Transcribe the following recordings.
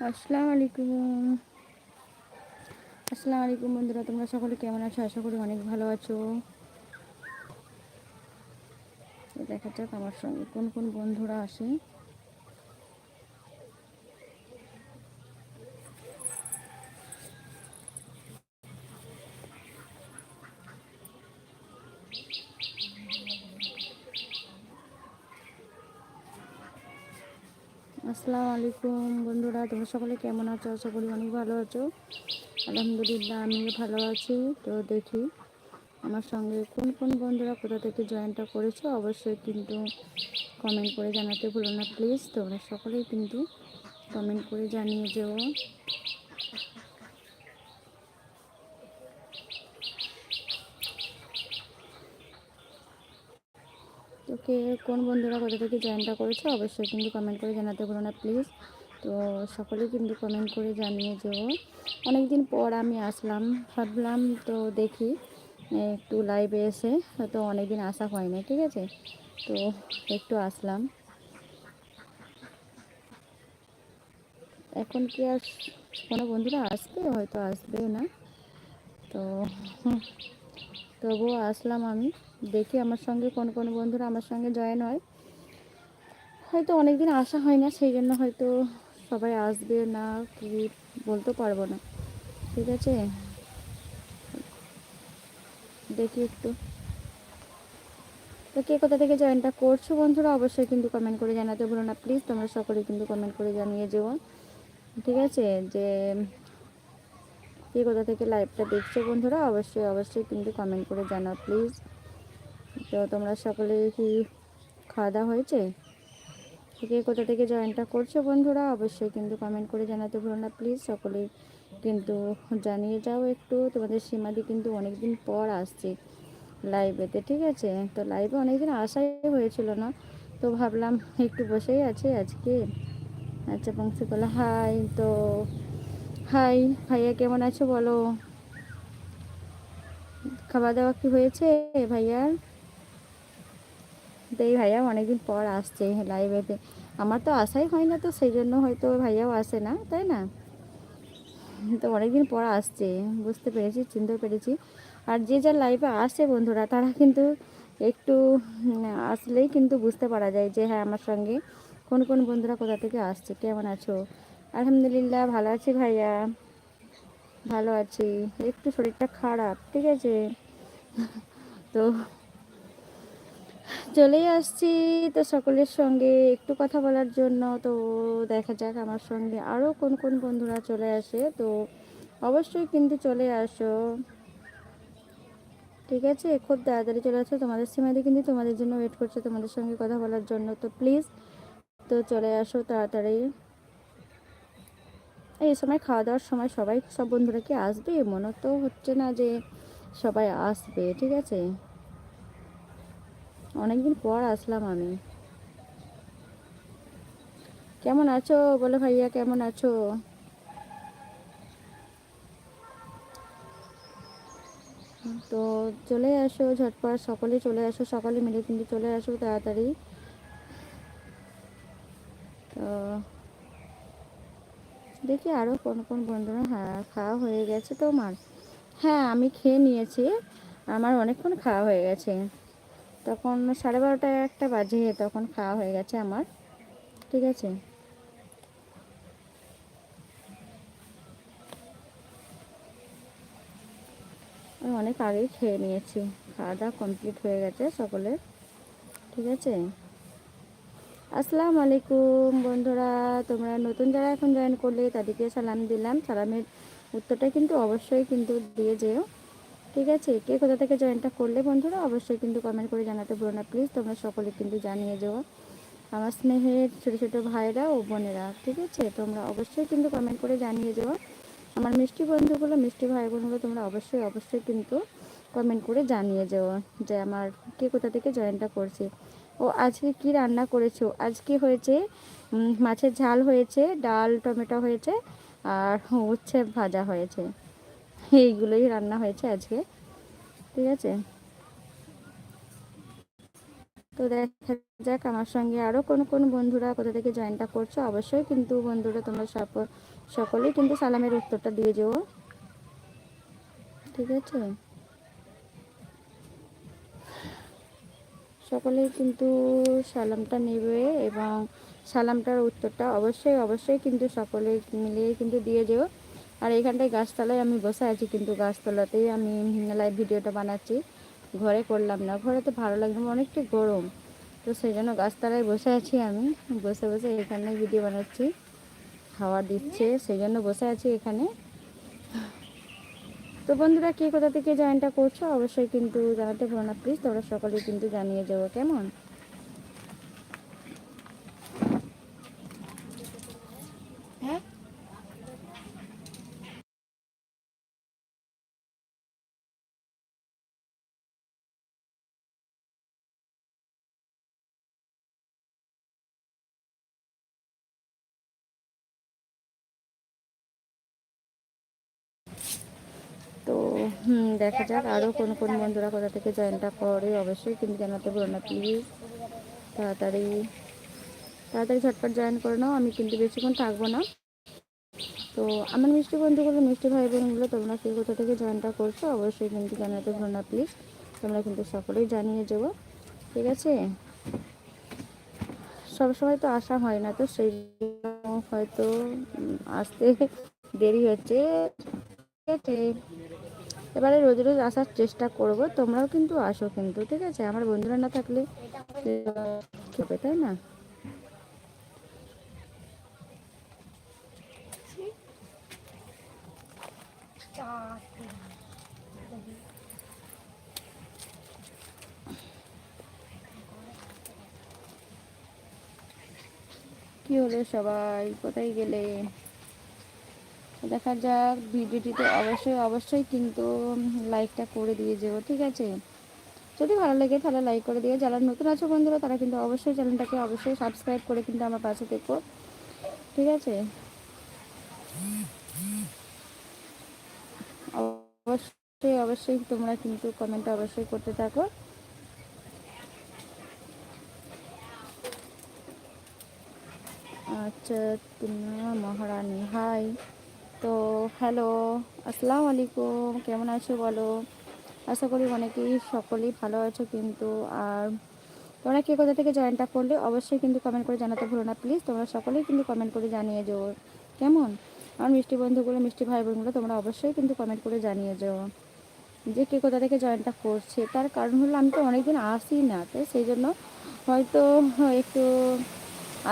আসসালামু আলাইকুম আসসালামু আলাইকুম বন্ধুরা, তোমরা সকলে কেমন আছো? আশা করি অনেক ভালো আছো। দেখা যাক আমার সঙ্গে কোন কোন বন্ধুরা আসে আসসালামু আলাইকুম বন্ধুরা, তোমরা সকলে কেমন আছো? আশা করি অনেক ভালো আছো। আলহামদুলিল্লাহ, আমিও ভালো আছি। তো দেখি, আমার সঙ্গে কোন কোন বন্ধুরা কোথা থেকে জয়েনটা করেছ? অবশ্যই কিন্তু কমেন্ট করে জানাতে ভুলো না প্লিজ তোমরা সকলেই কিন্তু কমেন্ট করে জানিয়ে যেও। কে কোন বন্ধুরা কোথা থেকে জয়েনটা করেছ, অবশ্যই কিন্তু কমেন্ট করে জানাতে ভুলো না প্লিজ তো সকলেই কিন্তু কমেন্ট করে জানিয়ে যেও। অনেকদিন পর আমি আসলাম, ভাবলাম তো দেখি একটু লাইভে এসে, হয়তো অনেকদিন আসা হয় না ঠিক আছে? তো একটু আসলাম। এখন কি আর কোনো বন্ধুরা আসবে? হয়তো আসবেও না। তো তবুও আসলাম আমি। দেখি আমার সঙ্গে কোন কোন বন্ধুরা আমার সঙ্গে জয়েন হয়। হয়তো অনেক দিন আসা হয় না, সেই জন্য হয়তো সবাই আসবে না কি বলতে পারব না। ঠিক আছে? দেখি একটু। তো কে কোথা থেকে জয়েনটা করছ বন্ধুরা অবশ্যই কিন্তু কমেন্ট করে জানাতে ভুলো না। প্লিজ তোমরা সকলে কিন্তু কমেন্ট করে জানিয়ে যেও। ঠিক আছে? যে কে কোথা থেকে লাইভটা দেখছ বন্ধুরা, অবশ্যই অবশ্যই কিন্তু কমেন্ট করে জানাও প্লিজ তো তোমরা সকলে কি খাওয়া দাওয়া হয়েছে? কে কোথা থেকে জয়েনটা করছ বন্ধুরা, অবশ্যই কিন্তু কমেন্ট করে জানাতে ভুলো না প্লিজ সকলেই কিন্তু জানিয়ে যাও একটু। তোমাদের সীমাদি কিন্তু অনেক দিন পর আসছে লাইভেতে ঠিক আছে? তো লাইভে অনেকদিন আসাই হয়েছিল না, তো ভাবলাম একটু বসেই আছে আজকে। আচ্ছা পংশিকলা হাই তো হাই, ভাইয়া কেমন আছো বলো? খাওয়া দাওয়া কি হয়েছে ভাইয়ার? এই ভাইয়া, অনেকদিন পর আসছে লাইভেতে আমার তো আসাই হয় না তো, সেই জন্য হয়তো ভাইয়াও আসে না, তাই না? তো অনেকদিন পর আসছে, বুঝতে পেরেছি চিনতে পেরেছি। আর যে যার লাইভে আসে বন্ধুরা, তারা কিন্তু একটু আসলেই কিন্তু বুঝতে পারা যায় যে হ্যাঁ আমার সঙ্গে কোন কোন বন্ধুরা কোথা থেকে আসছে, কেমন আছো? আলহামদুলিল্লাহ, ভালো আছি ভাইয়া। ভালো আছি। একটু শরীরটা খারাপ, ঠিক আছে? তো চলেই আসছি তো সকলের সঙ্গে একটু কথা বলার জন্য। তো দেখা যাক আমার সঙ্গে আরও কোন কোন বন্ধুরা চলে আসে। তো অবশ্যই কিন্তু চলে আসো। ঠিক আছে? খুব তাড়াতাড়ি চলে আসো। তোমাদের সীমাদি কিন্তু তোমাদের জন্য ওয়েট করছে তোমাদের সঙ্গে কথা বলার জন্য। তো প্লিজ তো চলে আসো তাড়াতাড়ি। এই সময় খাওয়া দাওয়ার সময় সবাই সব বন্ধুরা কি আসবে? মনে তো হচ্ছে না যে সবাই আসবে, ঠিক আছে? অনেকদিন পর আসলাম আমি। কেমন আছো? বলো ভাইয়া, কেমন আছো? তো চলে আসো ঝটপট, সকলে চলে আসো সকলে মিলে কিন্তু চলে আসো তাড়াতাড়ি তো দেখি আরও কোন কোন বন্ধুরা হ্যাঁ খাওয়া হয়ে গেছে তোমার। হ্যাঁ আমি খেয়ে নিয়েছি। আমার অনেকক্ষণ খাওয়া হয়ে গেছে। তখন সাড়ে বারোটা একটা বাজে, তখন খাওয়া হয়ে গেছে আমার। ঠিক আছে। আমি অনেক আগেই খেয়ে নিয়েছি। খাওয়া দাওয়া কমপ্লিট হয়ে গেছে সকলের। ঠিক আছে। আসসালামু আলাইকুম বন্ধুরা, তোমরা নতুন যারা এখন জয়েন করলে তাদেরকে সালাম দিলাম। সালামের উত্তরটা কিন্তু অবশ্যই কিন্তু দিয়ে যেও। ঠিক আছে, কে কোথা থেকে জয়েনটা করলে বন্ধুরা, অবশ্যই কিন্তু কমেন্ট করে জানাতে ভুলো না। প্লিজ তোমরা সকলে কিন্তু জানিয়ে যাও। আমার স্নেহের ছোটো ছোটো ভাইরা ও বোনেরা, ঠিক আছে? তোমরা অবশ্যই কিন্তু কমেন্ট করে জানিয়ে যাও। আমার মিষ্টি বন্ধুগুলো, মিষ্টি ভাই বোনগুলো তোমরা অবশ্যই অবশ্যই কিন্তু কমেন্ট করে জানিয়ে যাও যে আমার কে কোথা থেকে জয়েনটা করছে। ও আজকে কি রান্না করেছ? আজকে হয়েছে মাছের ঝাল হয়েছে, ডাল, টমেটো হয়েছে, আর উচ্ছে ভাজা হয়েছে। এইগুলোই রান্না হয়েছে আজকে। ঠিক আছে? তো দেখা যাক আমার সঙ্গে আরও কোন কোন বন্ধুরা কোথা থেকে জয়েনটা করছ। অবশ্যই কিন্তু বন্ধুরা তোমরা সকলেই কিন্তু সালামের উত্তরটা দিয়ে যেও। ঠিক আছে? সকলেই কিন্তু সালামটা নেবে এবং সালামটার উত্তরটা অবশ্যই অবশ্যই কিন্তু সকলে মিলিয়ে কিন্তু দিয়ে যেও। আর এখানটায় গাছতলায় আমি বসে আছি কিন্তু গাছতলাতেই আমি লাইভ ভিডিওটা বানাচ্ছি। ঘরে করলাম না, ঘরে তো ভালো লাগবে অনেকটা গরম। তো সেই জন্য গাছতলায় বসে আছি আমি, বসে বসে এখানে ভিডিও বানাচ্ছি, হাওয়া দিচ্ছে, সেই জন্য বসে আছি এখানে। তো বন্ধুরা, কে কোথা থেকে জয়েনটা করছ? অবশ্যই কিন্তু জানাতে ভুলো না প্লিজ তোমরা সকলেই কিন্তু জানিয়ে যাব কেমন হ্যাঁ তো হুম দেখা যাক আরও কোন কোন বন্ধুরা কোথা থেকে জয়েনটা করে, অবশ্যই কিন্তু জানাতে বলো না প্লিজ তাড়াতাড়ি তাড়াতাড়ি ঝটপট জয়েন করে নাও, আমি কিন্তু বেশিক্ষণ থাকব না। তো আমার মিষ্টি বন্ধুগুলো, মিষ্টি ভাই বোনগুলো, তোমরা কে কোথা থেকে জয়েনটা করছ, অবশ্যই কিন্তু জানাতে ভুলো না প্লিজ তোমরা কিন্তু সকলেই জানিয়ে যাব ঠিক আছে? সবসময় তো আসা হয় না, তো সেই হয়তো আসতে দেরি হচ্ছে। ঠিক আছে। এবারে রোজ রোজ আসার চেষ্টা করব, তোমরাও কিন্তু আসো কিন্তু, ঠিক আছে? আমার বন্ধুরা না থাকলে হবে তাই না? কি হলো সবাই? কোথায় গেলে? দেখা যাক ভিডিওটিতে অবশ্যই অবশ্যই কিন্তু লাইকটা করে দিয়ে যাব ঠিক আছে? যদি ভালো লাগে তাহলে লাইক করে দিয়ে যারা নতুন আছো বন্ধুরা, তারা কিন্তু অবশ্যই চ্যানেলটাকে অবশ্যই সাবস্ক্রাইব করে কিন্তু আমার পাশে দেখো ঠিক আছে? অবশ্যই অবশ্যই তোমরা কিন্তু কমেন্টটা অবশ্যই করতে থাকো। আচ্ছা তুমি মহারানী হাই তো হ্যালো, আসসালামু আলাইকুম। কেমন আছো বলো? আশা করি অনেকেই সকলেই ভালো আছো কিন্তু, আর তোমরা কে কোথা থেকে জয়েনটা করলে অবশ্যই কিন্তু কমেন্ট করে জানাতে ভুলো না প্লিজ তোমরা সকলেই কিন্তু কমেন্ট করে জানিয়ে যাও। কেমন? আমার মিষ্টি বন্ধুগুলো, মিষ্টি ভাই বোনগুলো তোমরা অবশ্যই কিন্তু কমেন্ট করে জানিয়ে যাও যে কে কোথা থেকে জয়েনটা করছে। তার কারণ হলো, আমি তো অনেকদিন আসি না তাই সেই জন্য হয়তো একটু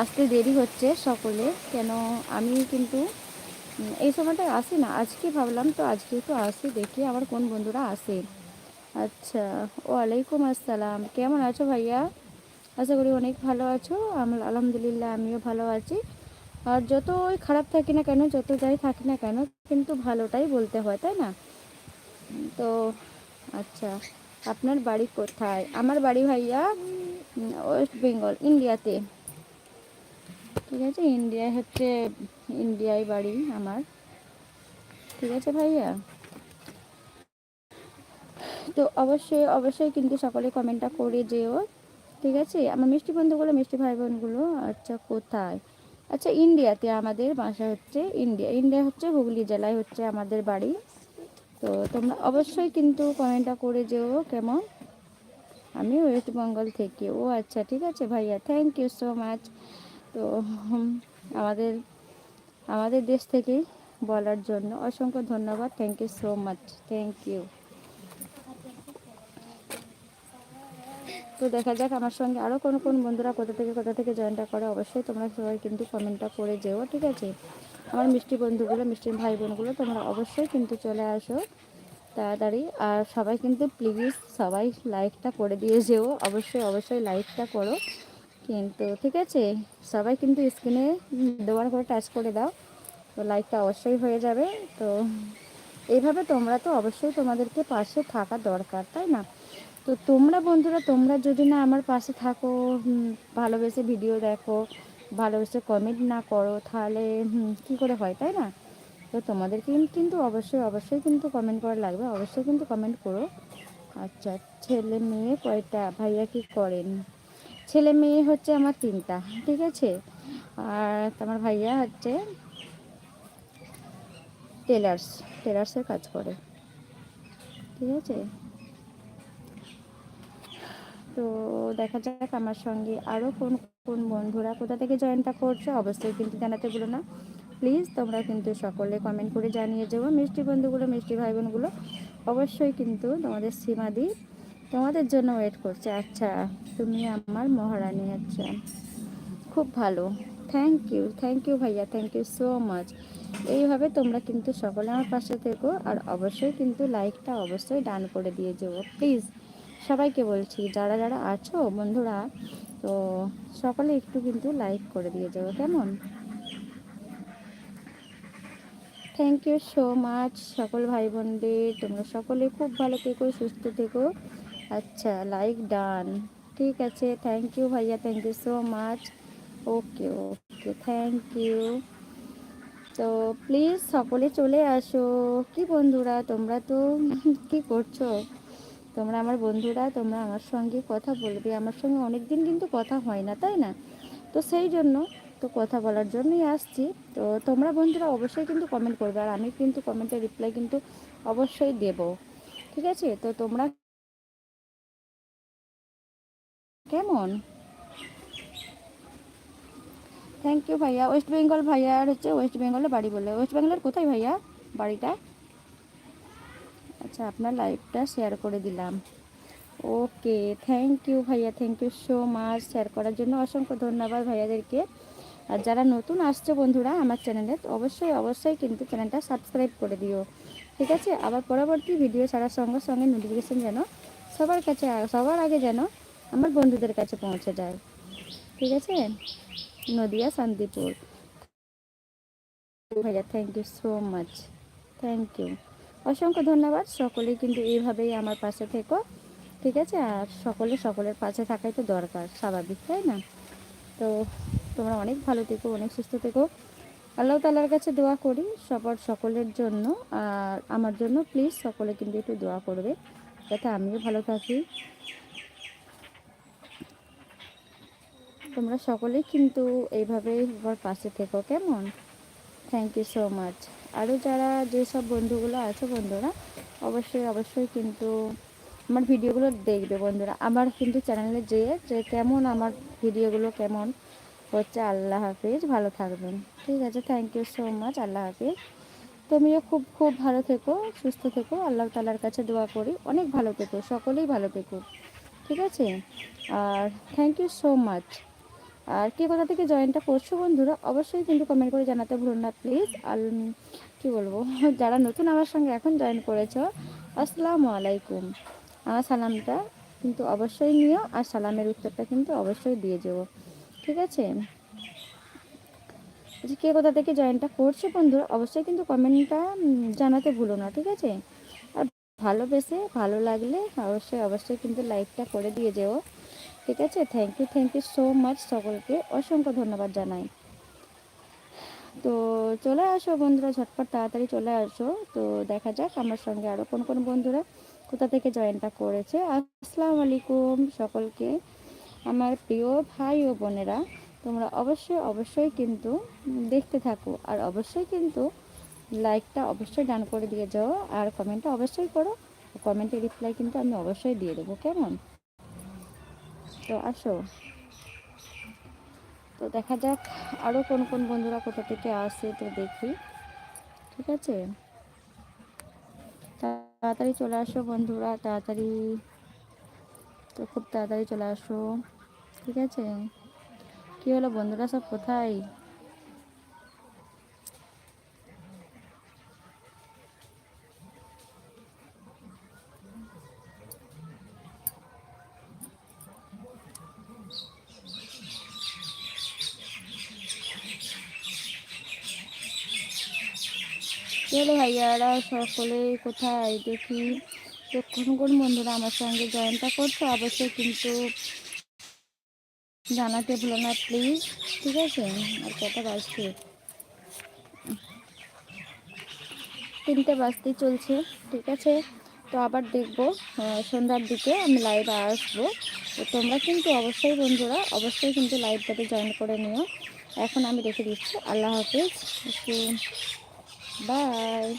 আসতে দেরি হচ্ছে সকলে। কেন? আমি কিন্তু এই সময়টায় আসি না, আজকে ভাবলাম তো আজকে একটু আসি, দেখি আমার কোন বন্ধুরা আসে। আচ্ছা ওয়ালাইকুম আসসালাম, কেমন আছো ভাইয়া? আশা করি অনেক ভালো আছো আলহামদুলিল্লাহ আমিও ভালো আছি। আর যতই খারাপ থাকি না কেন, যত যাই থাকি না কেন, কিন্তু ভালোটাই বলতে হয়, তাই না? তো আচ্ছা আপনার বাড়ি কোথায়? আমার বাড়ি ভাইয়া ওয়েস্ট বেঙ্গল, ইন্ডিয়াতে। ঠিক আছে ইন্ডিয়ায় হচ্ছে ইন্ডিয়ায় বাড়ি আমার। ঠিক আছে ভাইয়া? তো অবশ্যই অবশ্যই কিন্তু সকলে কমেন্টটা করে যেও। ঠিক আছে? আমার মিষ্টি বন্ধুগুলো, মিষ্টি ভাই বোনগুলো আচ্ছা কোথায়? আচ্ছা ইন্ডিয়াতে আমাদের বাসা হচ্ছে ইন্ডিয়া ইন্ডিয়া হচ্ছে হুগলি জেলায় হচ্ছে আমাদের বাড়ি। তো তোমরা অবশ্যই কিন্তু কমেন্টটা করে যেও কেমন? আমি ওয়েস্ট বেঙ্গল থেকে ও আচ্ছা ঠিক আছে ভাইয়া। থ্যাংক ইউ সো মাচ তো আমাদের আমাদের দেশ থেকে বলার জন্য অসংখ্য ধন্যবাদ। Thank you so much thank you তো দেখা যাক আমার সঙ্গে আরও কোনো, কোন বন্ধুরা কোথা থেকে কোথা থেকে জয়েনটা করে, অবশ্যই তোমরা সবাই কিন্তু কমেন্টটা করে যেও, ঠিক আছে? আমার মিষ্টি বন্ধুগুলো, মিষ্টি ভাই বোনগুলো তোমরা অবশ্যই কিন্তু চলে আসো তাড়াতাড়ি। আর সবাই কিন্তু প্লিজ সবাই লাইকটা করে দিয়ে যেও, অবশ্যই অবশ্যই লাইকটা করো। কিন্তু ঠিক আছে, সবাই কিন্তু স্ক্রিনে দেওয়ার করে টাচ করে দাও, তো লাইকটা অবশ্যই হয়ে যাবে। তো এইভাবে তোমরা তো অবশ্যই তোমাদেরকে পাশে থাকা দরকার, তাই না? তো তোমরা বন্ধুরা, তোমরা যদি না আমার পাশে থাকো ভালোবেসে ভিডিও দেখো, ভালোবেসে কমেন্ট না করো, তাহলে কি করে হয়, তাই না? তো তোমাদেরকে কিন্তু অবশ্যই অবশ্যই কিন্তু কমেন্ট করা লাগবে, অবশ্যই কিন্তু কমেন্ট করো। আচ্ছা ছেলে মেয়ে কয়টা? ভাইয়া কি করেন? ছেলে মেয়ে হচ্ছে আমার তিনটা, ঠিক আছে? আর আমার ভাইয়া হচ্ছে টেলার্স টেলার্সের কাজ করে, ঠিক আছে? তো দেখা যাক আমার সঙ্গে আরও কোন কোন বন্ধুরা কোথা থেকে জয়েনটা করছ, অবশ্যই কিন্তু জানাতে ভুলো না। প্লিজ তোমরা কিন্তু সকলে কমেন্ট করে জানিয়ে যাব মিষ্টি বন্ধুগুলো, মিষ্টি ভাই বোনগুলো অবশ্যই কিন্তু তোমাদের সীমা সীমাদি তোমাদের জন্য ওয়েট করছে। আচ্ছা তুমি আমার মহারানী আচ্ছা। খুব ভালো। থ্যাংক ইউ থ্যাংক ইউ ভাইয়া থ্যাংক ইউ সো মাচ এইভাবে তোমরা কিন্তু সকলে আমার পাশে থেকো আর অবশ্যই কিন্তু লাইকটা অবশ্যই ডান করে দিয়ে যাব প্লিজ সবাইকে বলছি, যারা যারা আছো, বন্ধুরা, তো সকলে একটু কিন্তু লাইক করে দিয়ে যাব কেমন? থ্যাংক ইউ সো মাচ সকল ভাই বোনদের তোমরা সকলে খুব ভালো থেকো, সুস্থ থেকো। আচ্ছা লাইক ডান ঠিক আছে থ্যাংক ইউ ভাইয়া thank you so much okay okay thank you তো প্লিজ সকলে চলে আসো। কি বন্ধুরা, তোমরা তো কি করছ? তোমরা আমার বন্ধুরা, তোমরা আমার সঙ্গে কথা বলবে। আমার সঙ্গে অনেক দিন কিন্তু কথা হয় না, তাই না? তো সেই জন্য তো কথা বলার জন্যই আসছি। তো তোমরা বন্ধুরা অবশ্যই কিন্তু কমেন্ট করবে। আর আমি কিন্তু কমেন্টের রিপ্লাই কিন্তু অবশ্যই দেব। ঠিক আছে? তো তোমরা কেমন? থ্যাংক ইউ ভাইয়া। ওয়েস্ট বেঙ্গল ভাইয়ার হচ্ছে ওয়েস্ট বেঙ্গলে বাড়ি বলে। ওয়েস্ট বেঙ্গলের কোথায় ভাইয়া বাড়িটা? আচ্ছা আপনার লাইভটা শেয়ার করে দিলাম। ওকে থ্যাংক ইউ ভাইয়া thank you so much share করার জন্য অসংখ্য ধন্যবাদ ভাইয়াদেরকে। আর যারা নতুন আসছে বন্ধুরা আমার চ্যানেলে অবশ্যই অবশ্যই কিন্তু চ্যানেলটা সাবস্ক্রাইব করে দিও। ঠিক আছে? আবার পরবর্তী ভিডিও ছাড়ার সঙ্গে সঙ্গে নোটিফিকেশান যেন সবার কাছে, সবার আগে যেন আমার বন্ধুদের কাছে পৌঁছে যায়। ঠিক আছে? নদিয়া, শান্তিপুর। ভাইয়া thank you so much thank you অসংখ্য ধন্যবাদ। সকলেই কিন্তু এইভাবেই আমার পাশে থেকো। ঠিক আছে? আর সকলে সকলের পাশে থাকাই তো দরকার, স্বাভাবিক, তাই না? তো তোমরা অনেক ভালো থেকো, অনেক সুস্থ থেকো। আল্লাহ তালার কাছে দোয়া করি সবার সকলের জন্য। আর আমার জন্য প্লিজ সকলে কিন্তু একটু দোয়া করবে। যাতে আমিও ভালো থাকি। তোমরা সকলেই কিন্তু এইভাবে আমার পাশে থেকো, কেমন? থ্যাংক ইউ সো মাচ আরও যারা যেসব বন্ধুগুলো আছে বন্ধুরা, অবশ্যই অবশ্যই কিন্তু আমার ভিডিওগুলো দেখবে বন্ধুরা। আমার কিন্তু চ্যানেলে যেয়ে যে কেমন আমার ভিডিওগুলো কেমন হচ্ছে, আল্লাহ হাফিজ, ভালো থাকবেন। ঠিক আছে থ্যাংক ইউ সো মাচ আল্লাহ হাফিজ। তুমিও খুব খুব ভালো থেকো, সুস্থ থেকো, আল্লাহ তালার কাছে দোয়া করি, অনেক ভালো থেকো, সকলেই ভালো থেকো ঠিক আছে? আর থ্যাংক ইউ সো মাচ আর কে কোথা থেকে জয়েনটা করছ বন্ধুরা, অবশ্যই কিন্তু কমেন্ট করে জানাতে ভুলুন না প্লিজ আর কী বলব, যারা নতুন আমার সঙ্গে এখন জয়েন করেছ, আসসালামু আলাইকুম। আমার সালামটা কিন্তু অবশ্যই নিও, আর সালামের উত্তরটা কিন্তু অবশ্যই দিয়ে যাব ঠিক আছে? আচ্ছা কে কোথা থেকে জয়েনটা করছে বন্ধুরা, অবশ্যই কিন্তু কমেন্টটা জানাতে ভুলো না, ঠিক আছে? আর ভালোবেসে, ভালো লাগলে অবশ্যই অবশ্যই কিন্তু লাইকটা করে দিয়ে যেও। ঠিক আছে? Thank you thank you so much সকলকে। অসংখ্য ধন্যবাদ জানাই। তো চলে আসো বন্ধুরা, ঝটপট তাড়াতাড়ি চলে আসো। তো দেখা যাক আমার সঙ্গে আরও কোন কোন বন্ধুরা কোথা থেকে জয়েনটা করেছে। আসসালামু আলাইকুম সকলকে। আমার প্রিয় ভাই ও বোনেরা, তোমরা অবশ্যই অবশ্যই কিন্তু দেখতে থাকো। আর অবশ্যই কিন্তু লাইকটা অবশ্যই ডান করে দিয়ে যাও। আর কমেন্টটা অবশ্যই করো। কমেন্টের রিপ্লাই কিন্তু আমি অবশ্যই দিয়ে দেবো। কেমন? তো আসো। তো দেখা যাক আরও কোন কোন বন্ধুরা কোথা থেকে আসে তো দেখি। ঠিক আছে? তাড়াতাড়ি চলে আসো বন্ধুরা, তাড়াতাড়ি। তো খুব তাড়াতাড়ি চলে আসো। ঠিক আছে? কী হলো বন্ধুরা সব কোথায়? ভাইয়ারা সকলে কোথায় দেখি? তো কোন কোন বন্ধুরা আমার সঙ্গে জয়েনটা করছ, অবশ্যই কিন্তু জানাতে ভুলো না প্লিজ ঠিক আছে? আর কটা বাজছে? তিনটে বাজতে চলছে, ঠিক আছে? তো আবার দেখব সন্ধ্যার দিকে আমি লাইভে আসব। তো তোমরা কিন্তু অবশ্যই বন্ধুরা, অবশ্যই কিন্তু লাইভটাতে জয়েন করে নিও। এখন আমি রেখে দিচ্ছি। আল্লাহ হাফিজ। Bye!